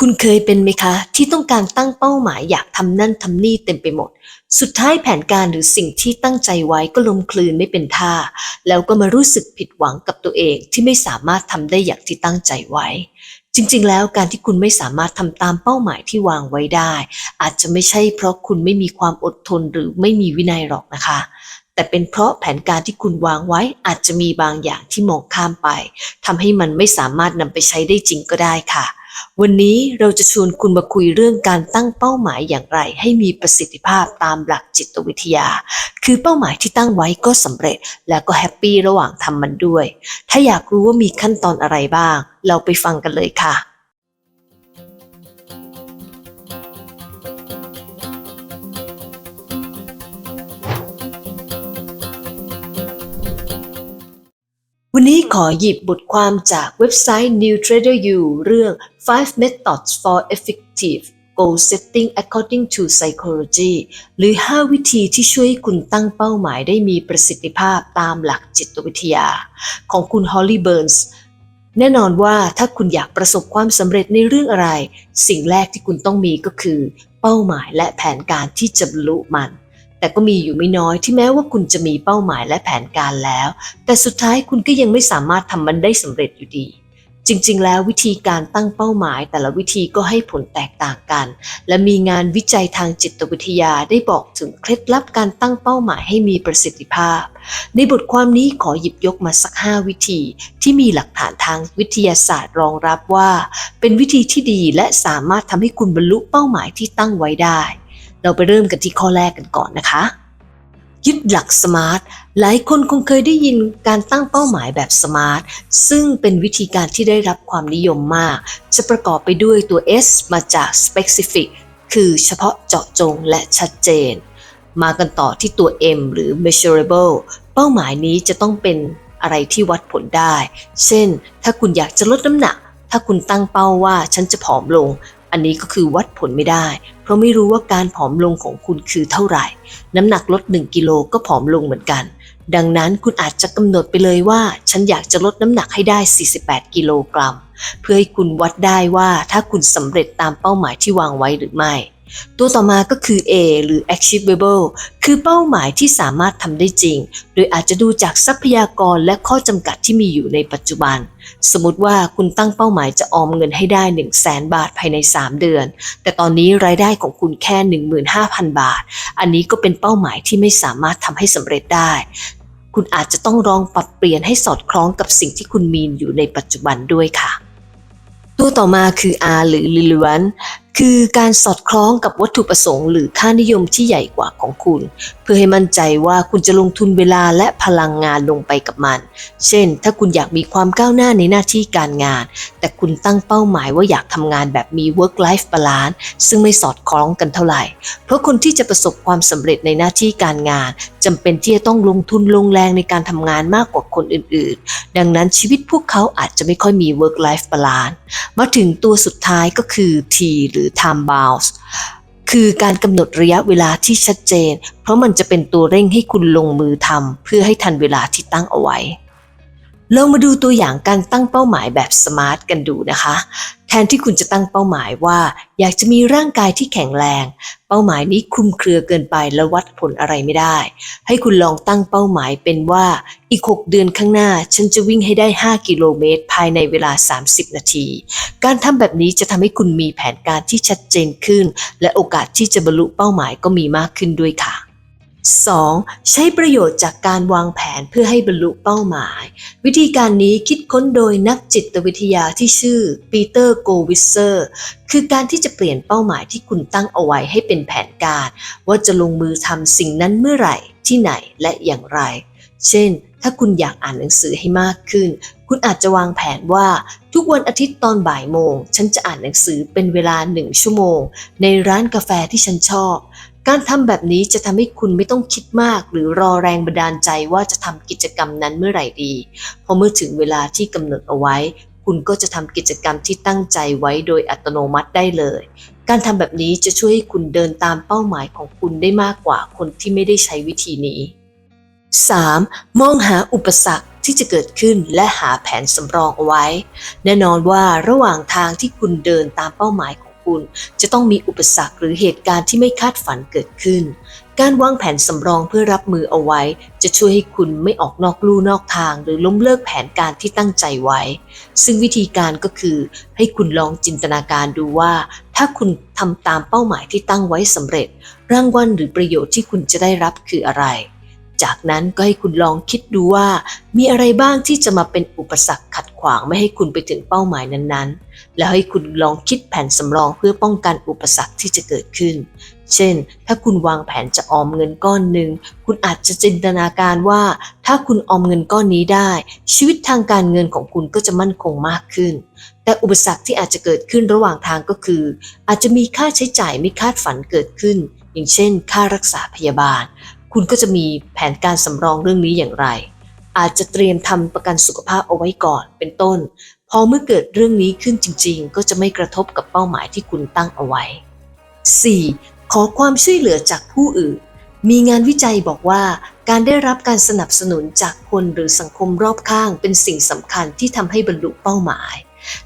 คุณเคยเป็นไหมคะ ที่ต้องการตั้งเป้าหมายอยากทำนั่นทำนี่เต็มไปหมด สุดท้ายแผนการหรือสิ่งที่ตั้งใจไว้ก็ลมคลืนไม่เป็นท่า แล้วก็มารู้สึกผิดหวังกับตัวเองที่ไม่สามารถทำได้อย่างที่ตั้งใจไว้ จริงๆ แล้วการที่คุณไม่สามารถทำตามเป้าหมายที่วางไว้ได้ อาจจะไม่ใช่เพราะคุณไม่มีความอดทนหรือไม่มีวินัยหรอกนะคะแต่เป็นเพราะแผนการที่คุณวางไว้อาจจะมีบางอย่างที่มองข้ามไปทำให้มันไม่สามารถนำไปใช้ได้จริงก็ได้ค่ะ วันนี้เราจะชวนคุณมาคุยเรื่องการตั้งเป้าหมายอย่างไร ให้มีประสิทธิภาพตามหลักจิตวิทยา คือเป้าหมายที่ตั้งไว้ก็สำเร็จ แล้วก็แฮปปี้ระหว่างทำมันด้วย ถ้าอยากรู้ว่ามีขั้นตอนอะไรบ้าง เราไปฟังกันเลยค่ะ วันนี้ขอหยิบบทความจากเว็บไซต์ New Trader U เรื่อง5 Methods for Effective Goal Setting According to Psychology หรือ 5 วิธีที่ช่วยให้คุณตั้งเป้าหมายได้มีประสิทธิภาพตามหลักจิตวิทยา ของคุณ Holly Burns แน่นอนว่าถ้าคุณอยากประสบความสำเร็จในเรื่องอะไร สิ่งแรกที่คุณต้องมีก็คือ เป้าหมายและแผนการที่จะบรรลุมัน แต่ก็มีอยู่ไม่น้อยที่แม้ว่าคุณจะมีเป้าหมายและแผนการแล้ว แต่สุดท้ายคุณก็ยังไม่สามารถทำมันได้สำเร็จอยู่ดี จริง ๆ แล้ววิธีการตั้งเป้าหมาย แต่ละวิธีก็ให้ผลแตกต่างกัน และมีงานวิจัยทางจิตวิทยาได้บอกถึงเคล็ดลับการตั้งเป้าหมายให้มีประสิทธิภาพ ในบทความนี้ขอหยิบยกมาสัก 5 วิธี ที่มีหลักฐานทางวิทยาศาสตร์รองรับว่า เป็นวิธีที่ดีและสามารถทำให้คุณบรรลุเป้าหมายที่ตั้งไว้ได้ เราไปเริ่มกันที่ข้อแรกกันก่อนนะคะ ยึดหลักสมาร์ท หลายคนคงเคยได้ยินการตั้งเป้าหมายแบบสมาร์ท ซึ่งเป็นวิธีการที่ได้รับความนิยมมาก จะประกอบไปด้วยตัว S มาจาก specific คือเฉพาะเจาะจงและชัดเจน มากันต่อที่ตัว M หรือ measurable เป้าหมายนี้จะต้องเป็นอะไรที่วัดผลได้ เช่น ถ้าคุณอยากจะลดน้ำหนัก ถ้าคุณตั้งเป้าว่าฉันจะผอมลง อันนี้ก็คือวัดผลไม่ได้ เพราะไม่รู้ว่าการผอมลงของคุณคือเท่าไหร่ น้ำหนักลด 1 กิโลก็ผอมลงเหมือนกัน ดังนั้นคุณอาจจะกำหนดไปเลยว่า ฉันอยากจะลดน้ำหนักให้ได้ 48 กิโลกรัม เพื่อให้คุณวัดได้ว่าถ้าคุณสำเร็จตามเป้าหมายที่วางไว้หรือไม่ ตัวต่อมาก็คือ A หรือ achievable คือเป้าหมายที่สามารถทำได้จริง โดยอาจจะดูจากทรัพยากรและข้อจำกัดที่มีอยู่ในปัจจุบัน สมมติว่าคุณตั้งเป้าหมายจะออมเงินให้ได้ 1 0 0 0 0แบาทภายใน 3 เดือน แต่ตอนนี้รายได้ของคุณแค่ 15,000 บาท อันนี้ก็เป็นเป้าหมายที่ไม่สามารถทำให้สำเร็จได้ คุณอาจจะต้องลองปรับเปลี่ยนให้สอดคล้องกับสิ่งที่คุณมีอยู่ในปัจจุบันด้วยค่ะตัวต่อมาคือ R หรือ relevant คือการสอดคล้องกับวัตถุประสงค์ หรือค่านิยมที่ใหญ่กว่าของคุณ พื่อให้มั่นใจว่าคุณจะลงทุนเวลาและพลังงานลงไปกับมัน เช่น ถ้าคุณอยากมีความก้าวหน้าในหน้าที่การงาน แต่คุณตั้งเป้าหมายว่าอยากทำงานแบบมี work life balance ซึ่งไม่สอดคล้องกันเท่าไหร่ เพราะคนที่จะประสบความสำเร็จในหน้าที่การงานจำเป็นที่จะต้องลงทุนลงแรงในการทำงานมากกว่าคนอื่นๆ ดังนั้นชีวิตพวกเขาอาจจะไม่ค่อยมี work life balance มาถึงตัวสุดท้ายก็คือ T หรือ time bound คือการกำหนดระยะเวลาที่ชัดเจน เพราะมันจะเป็นตัวเร่งให้คุณลงมือทำเพื่อให้ทันเวลาที่ตั้งเอาไว้ลองมาดูตัวอย่างการตั้งเป้าหมายแบบสมาร์ทกันดูนะคะ แทนที่คุณจะตั้งเป้าหมายว่าอยากจะมีร่างกายที่แข็งแรง เป้าหมายนี้คลุมเครือเกินไปและวัดผลอะไรไม่ได้ ให้คุณลองตั้งเป้าหมายเป็นว่าอีก 6 เดือนข้างหน้า ฉันจะวิ่งให้ได้ 5 กิโลเมตร ภายในเวลา 30 นาที การทำแบบนี้จะทำให้คุณมีแผนการที่ชัดเจนขึ้น และโอกาสที่จะบรรลุเป้าหมายก็มีมากขึ้นด้วยค่ะ 2. ใช้ประโยชน์จากการวางแผนเพื่อให้บรรลุเป้าหมาย วิธีการนี้คิดค้นโดยนักจิตวิทยาที่ชื่อปีเตอร์โกวิเซอร์คือการที่จะเปลี่ยนเป้าหมายที่คุณตั้งเอาไว้ให้เป็นแผนการ ว่าจะลงมือทำสิ่งนั้นเมื่อไหร่ ที่ไหนและอย่างไร เช่น ถ้าคุณอยากอ่านหนังสือให้มากขึ้น คุณอาจจะวางแผนว่าทุกวันอาทิตย์ตอนบ่ายโมง ฉันจะอ่านหนังสือเป็นเวลาหนึ่งชั่วโมง ในร้านกาแฟที่ฉันชอบ การทำแบบนี้จะทำให้คุณไม่ต้องคิดมาก หรือรอแรงบันดาลใจว่าจะทำกิจกรรมนั้นเมื่อไหร่ดีพอเมื่อถึงเวลาที่กำหนดเอาไว้ คุณก็จะทำกิจกรรมที่ตั้งใจไว้โดยอัตโนมัติได้เลย การทำแบบนี้จะช่วยให้คุณเดินตามเป้าหมายของคุณได้มากกว่าคนที่ไม่ได้ใช้วิธีนี้ 3. มองหาอุปสรรคที่จะเกิดขึ้นและหาแผนสำรองเอาไว้ แน่นอนว่าระหว่างทางที่คุณเดินตามเป้าหมาย คุณ จะต้องมีอุปสรรคหรือเหตุการณ์ที่ไม่คาดฝันเกิดขึ้น การวางแผนสำรองเพื่อรับมือเอาไว้ จะช่วยให้คุณไม่ออกนอกลู่นอกทาง หรือล้มเลิกแผนการที่ตั้งใจไว้ ซึ่งวิธีการก็คือ ให้คุณลองจินตนาการดูว่า ถ้าคุณทำตามเป้าหมายที่ตั้งไว้สำเร็จ รางวัลหรือประโยชน์ที่คุณจะได้รับคืออะไร จากนั้นก็ให้คุณลองคิดดูว่ามีอะไรบ้างที่จะมาเป็นอุปสรรคขัดขวางไม่ให้คุณไปถึงเป้าหมายนั้นๆ แล้วให้คุณลองคิดแผนสำรองเพื่อป้องกันอุปสรรคที่จะเกิดขึ้น เช่น ถ้าคุณวางแผนจะออมเงินก้อนหนึ่ง คุณอาจจะจินตนาการว่า ถ้าคุณออมเงินก้อนนี้ได้ ชีวิตทางการเงินของคุณก็จะมั่นคงมากขึ้น แต่อุปสรรคที่อาจจะเกิดขึ้นระหว่างทางก็คือ อาจจะมีค่าใช้จ่ายไม่คาดฝันเกิดขึ้น อย่างเช่น ค่ารักษาพยาบาล คุณก็จะมีแผนการสำรองเรื่องนี้อย่างไร อาจจะเตรียมทำประกันสุขภาพเอาไว้ก่อนเป็นต้น พอเมื่อเกิดเรื่องนี้ขึ้นจริง ๆ ก็จะไม่กระทบกับเป้าหมายที่คุณตั้งเอาไว้ 4. ขอความช่วยเหลือจากผู้อื่น มีงานวิจัยบอกว่า การได้รับการสนับสนุนจากคนหรือสังคมรอบข้างเป็นสิ่งสำคัญที่ทำให้บรรลุเป้าหมาย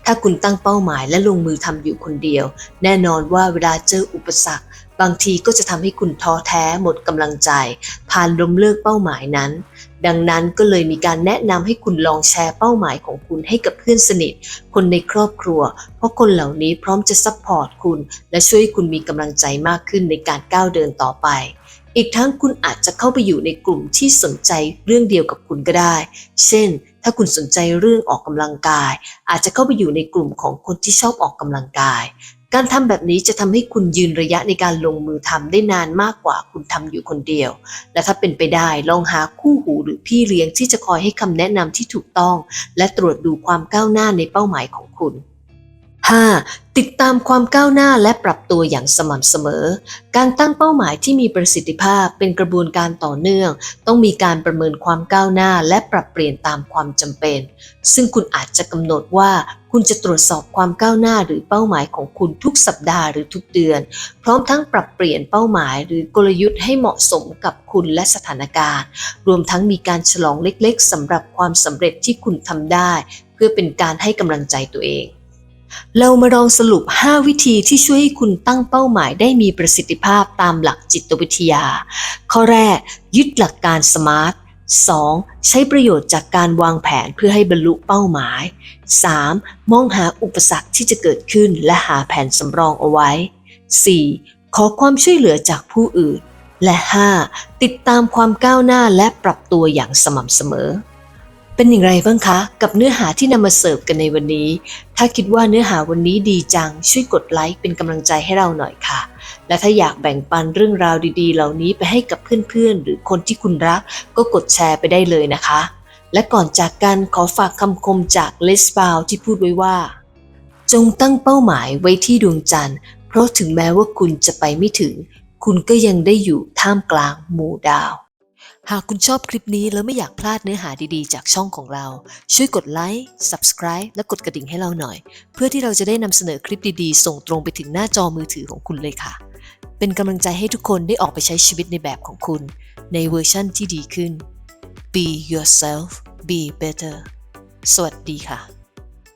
ถ้าคุณตั้งเป้าหมายและลงมือทำอยู่คนเดียว แน่นอนว่าเวลาเจออุปสรรค บางทีก็จะทำให้คุณท้อแท้หมดกำลังใจ ผ่านล้มเลิกเป้าหมายนั้น ดังนั้นก็เลยมีการแนะนำให้คุณลองแชร์เป้าหมายของคุณให้กับเพื่อนสนิท คนในครอบครัว เพราะคนเหล่านี้พร้อมจะซัพพอร์ตคุณ และช่วยให้คุณมีกำลังใจมากขึ้นในการก้าวเดินต่อไปอีกทั้งคุณอาจจะเข้าไปอยู่ในกลุ่มที่สนใจเรื่องเดียวกับคุณก็ได้ เช่น ถ้าคุณสนใจเรื่องออกกำลังกาย อาจจะเข้าไปอยู่ในกลุ่มของคนที่ชอบออกกำลังกาย การทำแบบนี้จะทำให้คุณยืนระยะในการลงมือทำได้นานมากกว่าคุณทำอยู่คนเดียว และถ้าเป็นไปได้ลองหาคู่หูหรือพี่เลี้ยงที่จะคอยให้คำแนะนำที่ถูกต้อง และตรวจดูความก้าวหน้าในเป้าหมายของคุณ 5. ติดตามความก้าวหน้าและปรับตัวอย่างสม่ำเสมอ การตั้งเป้าหมายที่มีประสิทธิภาพเป็นกระบวนการต่อเนื่อง ต้องมีการประเมินความก้าวหน้าและปรับเปลี่ยนตามความจำเป็น ซึ่งคุณอาจจะกำหนดว่า คุณจะตรวจสอบความก้าวหน้าหรือเป้าหมายของคุณทุกสัปดาห์หรือทุกเดือน พร้อมทั้งปรับเปลี่ยนเป้าหมายหรือกลยุทธ์ให้เหมาะสมกับคุณและสถานการณ์ รวมทั้งมีการฉลองเล็กๆสำหรับความสำเร็จที่คุณทำได้ เพื่อเป็นการให้กำลังใจตัวเองเรามาลองสรุป 5 วิธีที่ช่วยให้คุณตั้งเป้าหมายได้มีประสิทธิภาพตามหลักจิตวิทยา ข้อแรก ยึดหลักการสมาร์ท 2. ใช้ประโยชน์จากการวางแผนเพื่อให้บรรลุเป้าหมาย 3. มองหาอุปสรรคที่จะเกิดขึ้นและหาแผนสำรองเอาไว้ 4. ขอความช่วยเหลือจากผู้อื่น และ 5. ติดตามความก้าวหน้าและปรับตัวอย่างสม่ำเสมอ เป็นอย่างไรบ้างคะ กับเนื้อหาที่นำมาเสิร์ฟกันในวันนี้ ถ้าคิดว่าเนื้อหาวันนี้ดีจัง ช่วยกดไลค์เป็นกำลังใจให้เราหน่อยค่ะ และถ้าอยากแบ่งปันเรื่องราวดีๆ เหล่านี้ไปให้กับเพื่อนๆ หรือคนที่คุณรักก็กดแชร์ไปได้เลยนะคะ และก่อนจากกันขอฝากคำคมจากเลสบาวที่พูดไว้ว่า จงตั้งเป้าหมายไว้ที่ดวงจันทร์ เพราะถึงแม้ว่าคุณจะไปไม่ถึง คุณก็ยังได้อยู่ท่ามกลางหมู่ดาวหากคุณชอบคลิปนี้แล้วไม่อยากพลาดเนื้อหาดีๆ จากช่องของเรา ช่วยกดไลค์ Subscribe และกดกระดิ่งให้เราหน่อย เพื่อที่เราจะได้นำเสนอคลิปดีๆ ส่งตรงไปถึงหน้าจอมือถือของคุณเลยค่ะ เป็นกำลังใจให้ทุกคนได้ออกไปใช้ชีวิตในแบบของคุณ ในเวอร์ชั่นที่ดีขึ้น Be yourself be better สวัสดีค่ะ